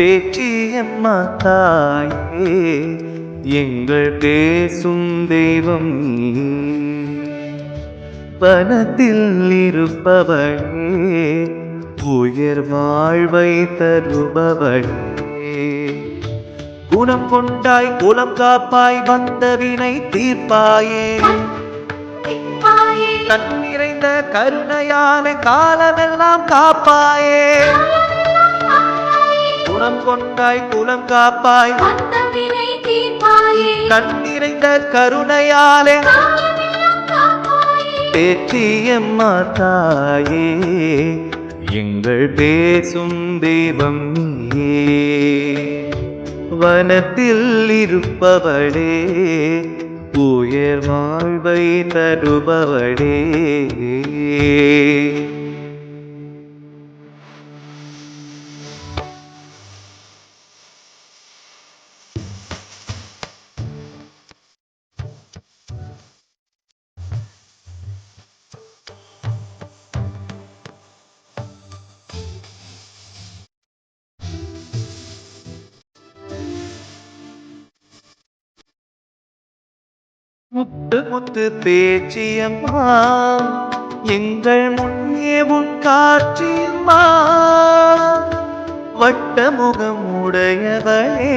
பேச்சியம்மா தாயே எங்கள் பேசும் தெய்வம். வனத்தில் இருப்பவளே உயர் வாழ்வை தருபவளே குணம் கொண்டாய் குலம் காப்பாய் வந்த வினை தீர்ப்பாயே. கண் நிறைந்த கருணையால காலமெல்லாம் காப்பாயே. குணம் கொண்டாய் குலம் காப்பாய். கண் நிறைந்த கருணையாலே. பேச்சியம்மா தாயே எங்கள் பேசும் தெய்வம் வனத்தில் இருப்பவளே உயர் வாழ்வை தருபவளே. முத்து முத்து பேச்சியம்மா எங்கள் முன்னே உன் காட்சியம்மா. வட்ட முகம் உடையவளே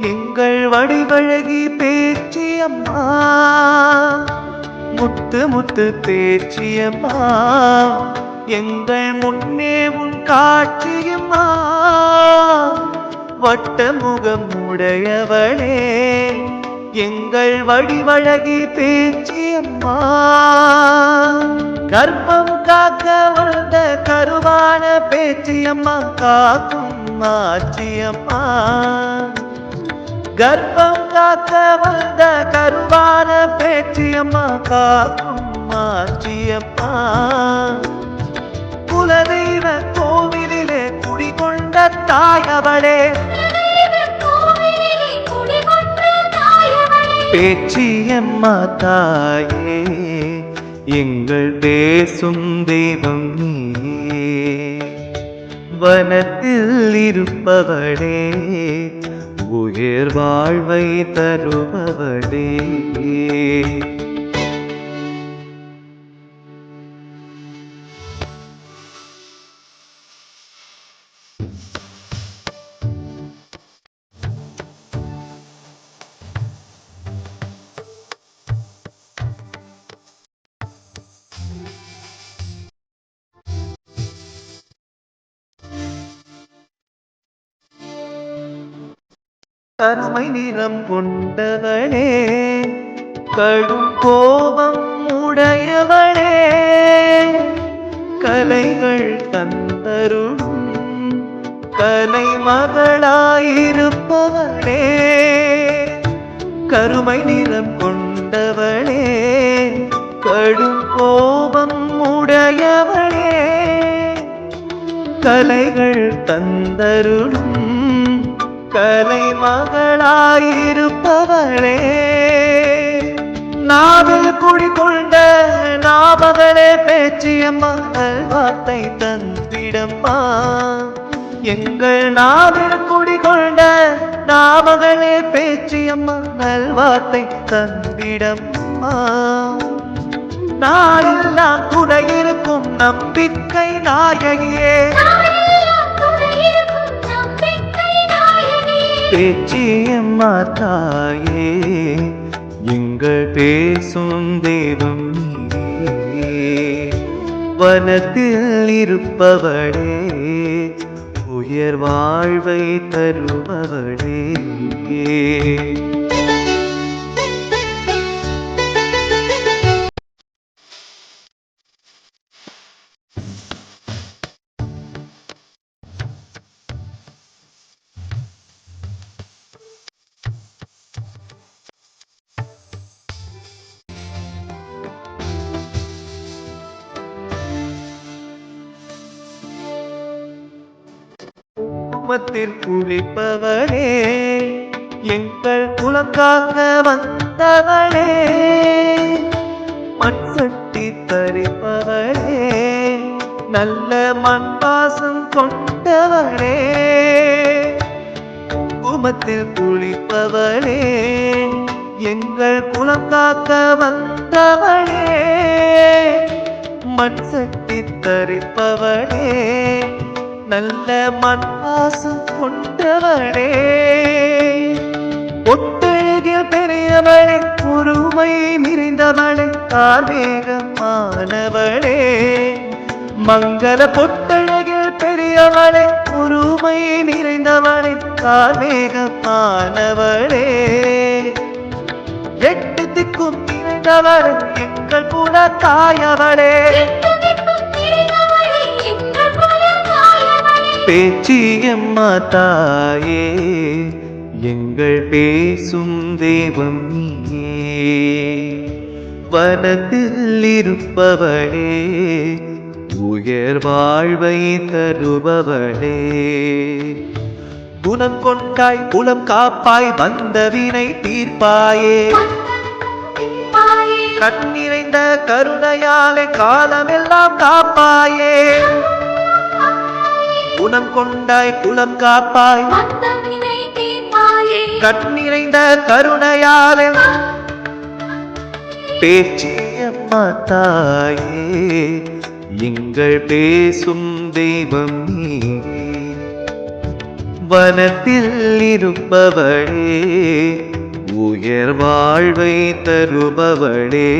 எங்கள் வடிவழகி பேச்சியம்மா. முத்து முத்து பேச்சியம்மா எங்கள் முன்னே உன் காட்சியம்மா. வட்ட முகம் உடையவளே எங்கள் வடிவழகி பேச்சி அம்மா. கர்ப்பம் காக்க வந்த கருவான பேச்சியம்மா காக்கும் ஆச்சியம்மா கர்ப்பம் காக்க வந்த கருவான பேச்சியம்மா காக்கும் ஆச்சியம்மா குலதெய்வ கோவிலிலே குடிகொண்ட தாயவளே பேச்சியம்மா தாயே எங்கள் பேசும் தெய்வம் நீயே. வனத்தில் இருப்பவளே உயர் வாழ்வை தருபவளே. கருமை நிறம் கொண்டவளே கடும் கோபம் உடையவளே கலைகள் தந்தருளும் கலை மகளாயிருப்பவளே கருமை நிறம் கொண்டவளே கடும் கோபம் உடையவளே கலைகள் தந்தருளும் கலை மகளாயிருப்பவளே. நாவில் குடிகொண்ட நாமகளே பேச்சியம்மா வார்த்தை தந்திடம்மா. எங்கள் நாவில் குடிகொண்ட நாமகளே பேச்சியம்மா நல்வார்த்தை தந்திடம்மா. நான் துணை இருக்கும் நம்பிக்கை நாயகியே. பேச்சியம்மா தாயே எங்கள் பேசும் தெய்வம் வனத்தில் இருப்பவளே உயர் வாழ்வை தருபவளே குடும்பத்தில் உழைப்பவனே எங்கள் குலக்காக வந்தவனே மண் சட்டி தரிப்பவளே. நல்ல மண் பாசம் கொண்டவளே. குங்குமத்தில் குளிப்பவளே. எங்கள் குலம் காக்க வந்தவனே மண் சட்டி தரிப்பவனே நல்ல மண்வாசம் கொண்டவளே ஒட்டழகில் பெரியவளே பொறுமை நிறைந்தவளே கார்மேகமானவளே மங்கள பொட்டழகில் பெரியவளே பொறுமை நிறைந்தவளே கார்மேகமானவளே எட்டு திக்கும் நிறைந்தவளே எங்கள் குல தாயவளே பேச்சியம்மா தாயே எங்கள் பேசும் தெய்வம் நீயே. வனத்தில் இருப்பவளே உயர் வாழ்வை தருபவளே. குணம் கொண்டாய் குலம் காப்பாய் வந்த வினை தீர்ப்பாயே. கண் நிறைந்த கருணையாலே காலமெல்லாம் காப்பாயே. குணம் கொண்டாய் குலம் காப்பாய். கண் நிறைந்த கருணையாலே பேச்சியம்மா தாயே எங்கள் பேசும் தெய்வம் நீ. வனத்தில் இருப்பவளே உயர் வாழ்வை தருபவளே.